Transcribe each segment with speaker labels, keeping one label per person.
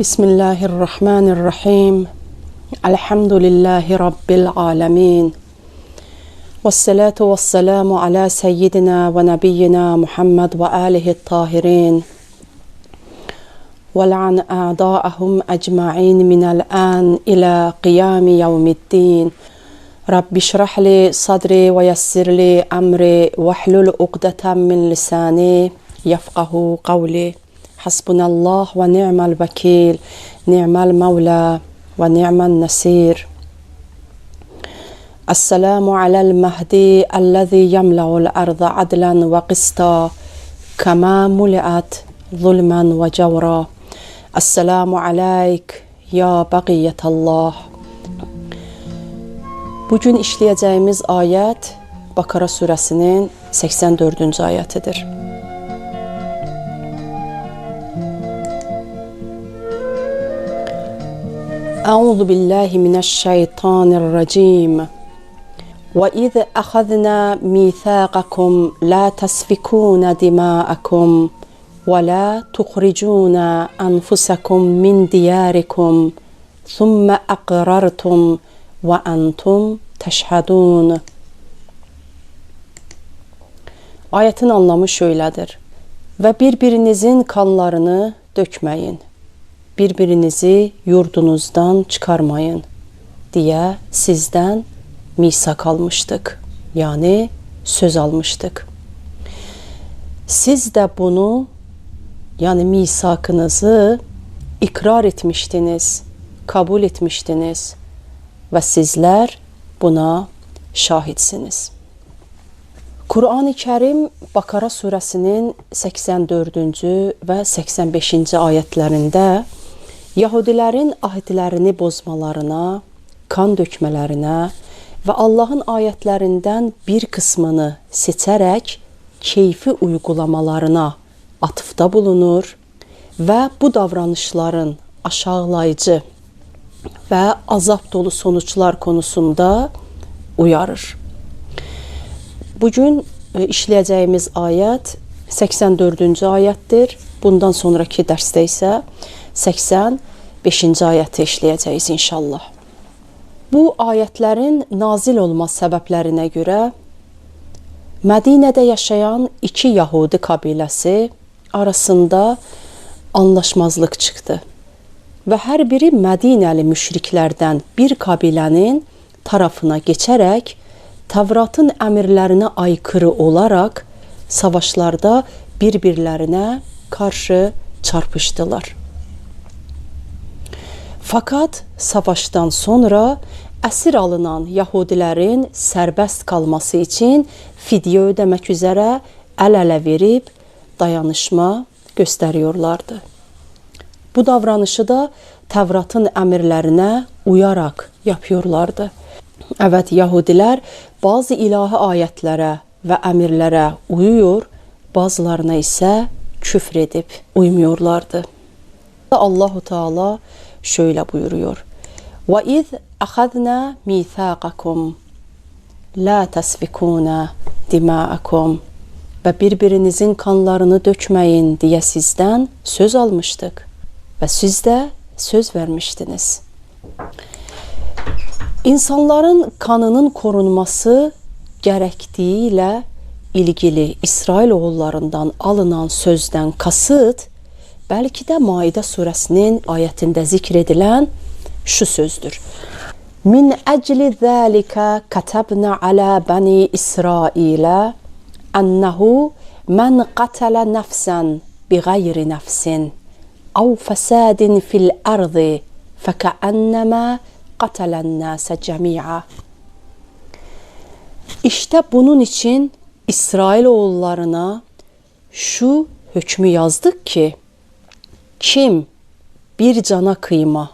Speaker 1: بسم الله الرحمن الرحيم الحمد لله رب العالمين والصلاة والسلام على سيدنا ونبينا محمد وآله الطاهرين ولعن أعداءهم أجمعين من الآن إلى قيام يوم الدين رب اشرح لي صدري ويسر لي أمري واحلل عقدة من لساني يفقه قولي حسبنا الله ونعم الوكيل نعم المولى ونعم النصير. السلام على المهدي الذي يملأ الأرض عدلا وقسطا كما ملئت ظلما وجورا. السلام عليك يا بقية الله. Bugün işləyəcəyimiz ayət Bakara surəsinin 84-cü ayətidir. أعوذ بالله من الشيطان الرجيم وإذ أخذنا ميثاقكم لا تسفكون دماءكم ولا تخرجون أنفسكم من دياركم ثم أقررتم وأنتم تشهدون Ayetin anlamı şöylədir. Və bir-birinizin kanlarını dökməyin. Bir-birinizi yurdunuzdan çıxarmayın deyə sizdən misak almışdıq. Yəni söz almışdıq. Siz də bunu, yəni misakınızı ikrar etmişdiniz, kabul etmişdiniz və sizlər buna şahidsiniz. Qurani Kərim Bakara surəsinin 84-cü və 85-ci ayətlərində Yahudilərin ahdlərini bozmalarına, kan dökmələrinə və Allahın ayətlərindən bir qismini seçərək keyfi uygulamalarına atıfda bulunur və bu davranışların aşağılayıcı və azab dolu sonuçlar konusunda uyarır. Bugün e, işləyəcəyimiz ayət 84-cü ayətdir. Bundan sonraki dərsdə isə 85-ci ayəti işləyəcəyik inşallah. Bu ayətlərin nazil olma səbəblərinə görə Mədinədə yaşayan iki Yahudi kabiləsi arasında anlaşmazlıq çıxdı və hər biri Mədinəli müşriklərdən bir kabilənin tarafına keçərək Tavratın əmirlərinə aykırı olaraq savaşlarda bir-birlərinə qarşı çarpışdılar. Fakat savaşdan sonra əsir alınan Yahudilərin sərbəst qalması üçün fidyə ödəmək üzrə əl-ələ verib dayanışma göstəriyorlardı. Bu davranışı da Təvratın əmrlərinə uyaraq yapıyorlardı. Evet Yahudilər bazı ilahi ayətlərə və əmirlərə uyuyor, bazılarına isə küfr edib uymuyorlardı. Allahu Teala şöyle buyuruyor. Ve iz ahadna mithaqakum la tasfikuna dima'akum ve birbirinizin kanlarını dökməyin diye sizdən söz almıştık ve siz de söz vermiştiniz. İnsanların kanının korunması gerektiği ile ilgili İsrailoğullarından alınan sözden kasıt belki de Maide suresinin ayetinde zikredilen şu sözdür. Min ecli zâlike katabna ala bani İsrail'e ennehu men qatala nefsen bi gayri nefsin av fesadin fil ardı fekannema qatalen nase cemi'a. İşte bunun için İsrailoğullarına şu hükmü yazdık ki kim bir cana kıyma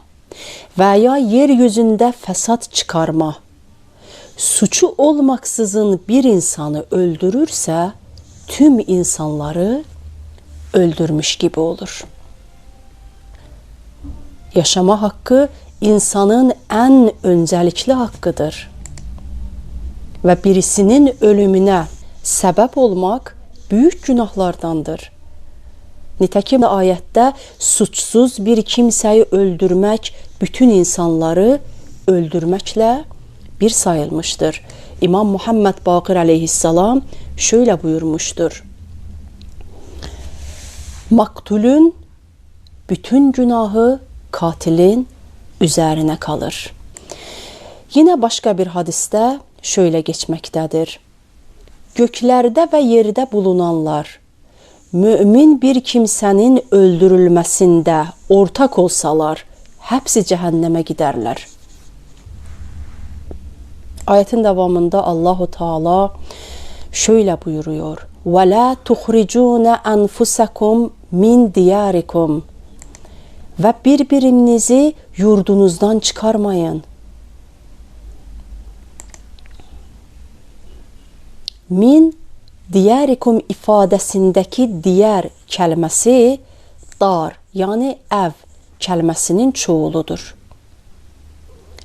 Speaker 1: veya yeryüzünde fesat çıkarma suçu olmaksızın bir insanı öldürürse tüm insanları öldürmüş gibi olur. Yaşama hakkı insanın en öncelikli hakkıdır. Ve birisinin ölümüne sebep olmak büyük günahlardandır. Nitekim ayette suçsuz bir kimseyi öldürmek bütün insanları öldürmekle bir sayılmıştır. İmam Muhammed Bakır aleyhisselam şöyle buyurmuştur. Maktulün bütün günahı katilin üzerine kalır. Yine başka bir hadiste şöyle geçmektedir. Göklerde ve yerde bulunanlar mümin bir kimsenin öldürülmesinde ortak olsalar hepsi cehenneme giderler. Ayetin devamında Allahu Teala şöyle buyuruyor. La tuhricune enfusakum min diyarikum ve birbirinizi yurdunuzdan çıkarmayın. Min diyarikum ifadesindeki diğer kelimesi dar yani ev kelimesinin çoğuludur.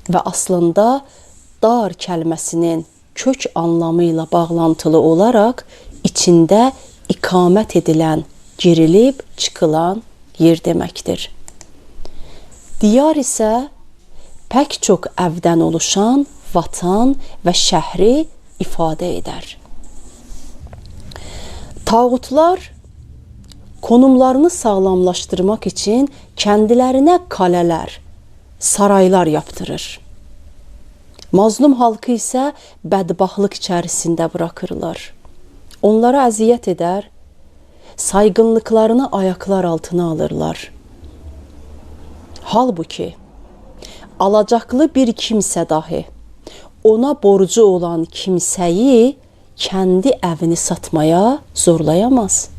Speaker 1: Ve aslında dar kelimesinin kök anlamıyla bağlantılı olarak içinde ikamet edilen, girilip çıkılan yer demektir. Diyar ise pek çok evden oluşan vatan ve şehri ifade eder. Tağutlar konumlarını sağlamlaştırmak için kendilerine kaleler, saraylar yaptırır. Mazlum halkı ise bədbaxlıq içərisində bırakırlar. Onlara əziyyət edər, saygınlıklarını ayaklar altına alırlar. Halbuki alacaklı bir kimsə dahi ona borcu olan kimsəyi kendi evini satmaya zorlayamaz.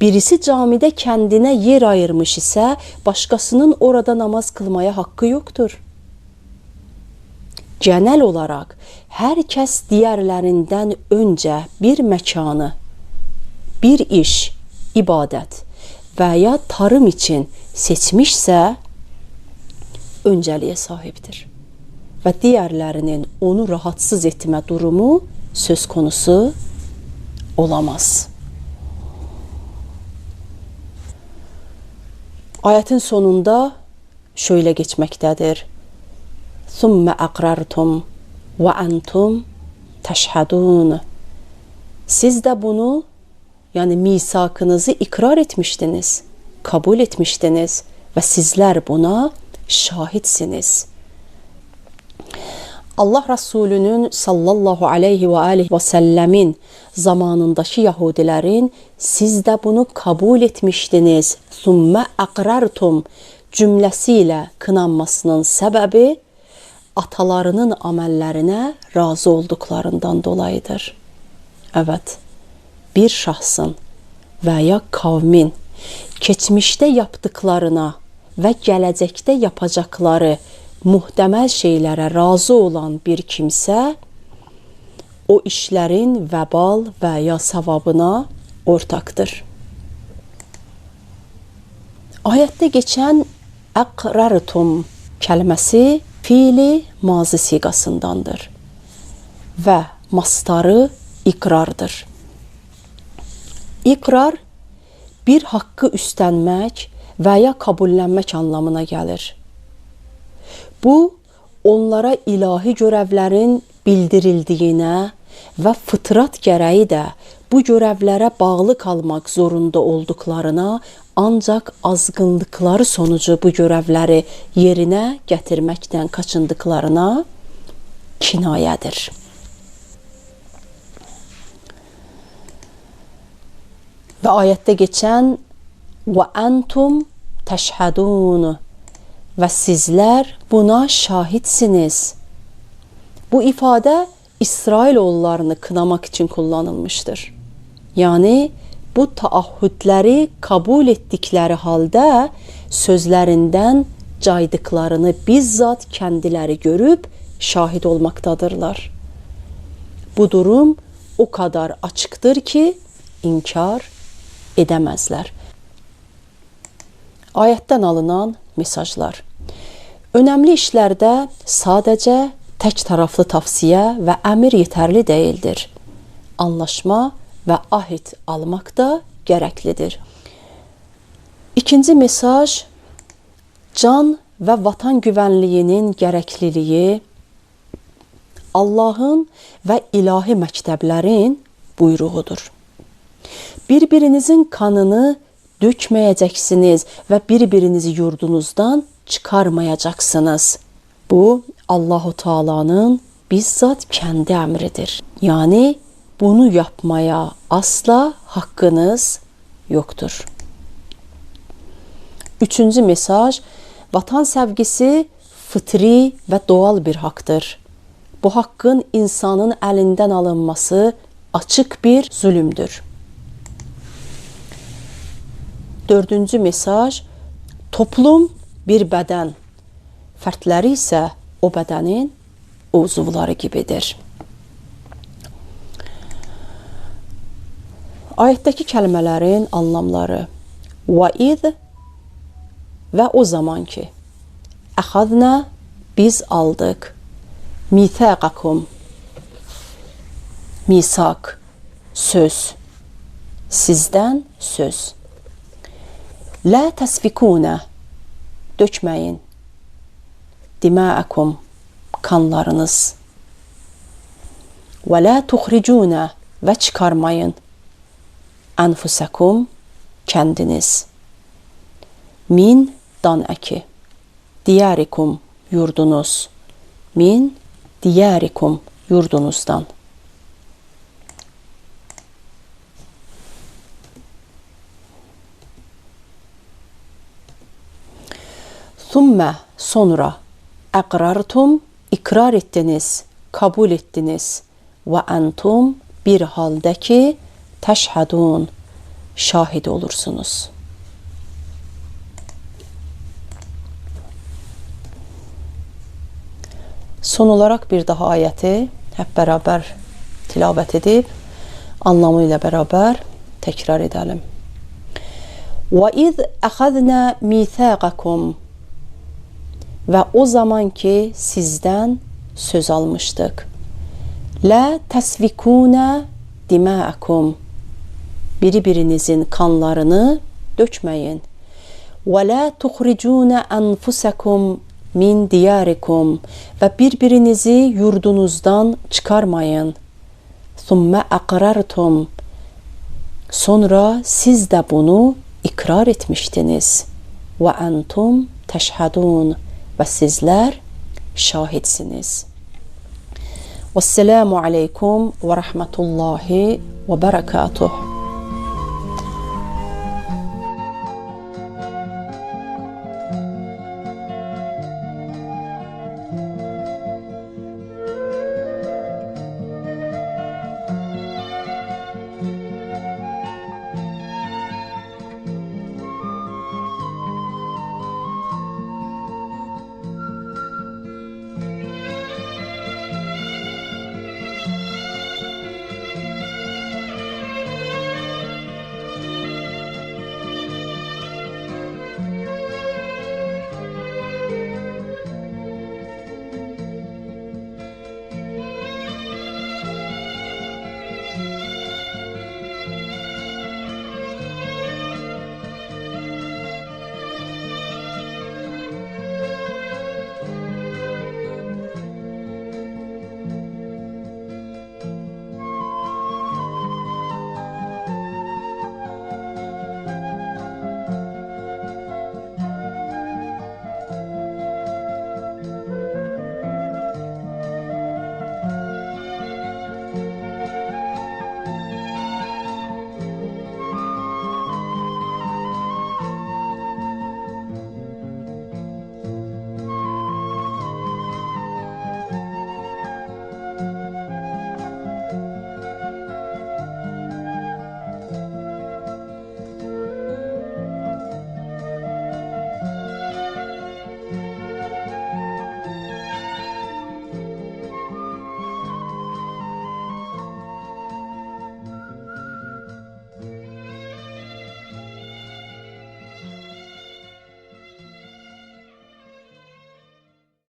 Speaker 1: Birisi camide kendine yer ayırmış ise başkasının orada namaz kılmaya hakkı yoktur. Genel olarak herkes diğerlerinden önce bir mekanı, bir iş, ibadet veya tarım için seçmişse önceliğe sahiptir ve diğerlerinin onu rahatsız etme durumu söz konusu olamaz. Ayetin sonunda şöyle geçmektedir. ثُمَّ أَقْرَرْتُمْ وَأَنْتُمْ teşhedun. Siz de bunu yani misakınızı ikrar etmiştiniz, kabul etmiştiniz ve sizler buna şahitsiniz.'' Allah Resulü'nün sallallahu aleyhi ve aleyhi ve sellemin zamanındaki Yahudilerin siz de bunu kabul etmiştiniz. Thumme akrartum cümlesiyle kınanmasının sebebi atalarının amellerine razı olduklarından dolayıdır. Evet, bir şahsın veya kavmin geçmişte yaptıklarına ve gelecekte yapacakları muhtemel şeylere razı olan bir kimse o işlerin vebal veya savabına ortaktır. Ayette geçen akrartum kelimesi fiili mazi sigasındandır ve mastarı ikrardır. İkrar bir hakkı üstlenmek veya kabullenmek anlamına gelir. Bu onlara ilahi görəvlərin bildirildiyinə və fıtrat gərəyi də bu görəvlərə bağlı qalmaq zorunda olduqlarına, ancaq azğınlıqları sonucu bu görəvləri yerinə gətirməkdən qaçındıqlarına kinayədir. Və ayətdə keçən və entum təşhadun ve sizler buna şahitsiniz. Bu ifade İsrailoğullarını kınamak için kullanılmıştır. Yani bu taahhütleri kabul ettikleri halde sözlerinden caydıklarını bizzat kendileri görüp şahit olmaktadırlar. Bu durum o kadar açıktır ki inkar edemezler. Ayetten alınan mesajlar. Önemli işlerde sadece tek taraflı tavsiye ve emir yeterli değildir. Anlaşma ve ahit almak da gərəklidir. İkinci mesaj can və vatan güvənliyinin gərəkliliyi Allahın və ilahi məktəblərin buyruğudur. Bir-birinizin kanını dökməyəcəksiniz və bir-birinizi yurdunuzdan çıxarmayacaqsınız. Bu Allahu Taala'nın bizzat kendi emridir. Yani bunu yapmaya asla hakkınız yoktur. Üçüncü mesaj, vatan sevgisi fıtri ve doğal bir haktır. Bu hakkın insanın elinden alınması açık bir zulümdür. Dördüncü mesaj, toplum bir beden, fərdləri isə o bədənin uzuvları gibidir. Ayətdəki kəlmələrin anlamları Vaid və o zaman ki Əxadna biz aldıq. Mithaqakum. Misak söz. Sizdən söz. La təsfikuna dökməyin. Dima'akum kanlarınız. Ve la tuhricuna ve çıkarmayın enfusakum kendiniz min dan eki diyarikum yurdunuz. Min diyarikum yurdunuzdan Thumme sonra Ekrartum ikrar ettiniz, kabul ettiniz. Ve entum bir halde ki teşhedun şahit olursunuz. Son olarak bir daha ayeti hep beraber tilavet edip anlamıyla beraber tekrar edelim. وَإِذْ أَخَذْنَا مِيثَاقَكُمْ ve o zamanki sizden söz almıştık. La tasfikuna dima'akum. Biri kanlarını dökmeyin. Ve la tuhricuna enfusakum min diyarikum ve birbirinizi yurdunuzdan çıkarmayın. Thumme akrartum. Sonra siz de bunu ikrar etmiştiniz. Ve entum teşhedun ve sizler şahitsiniz. Vesselamu aleykum ve rahmetullahi ve berekatuhu.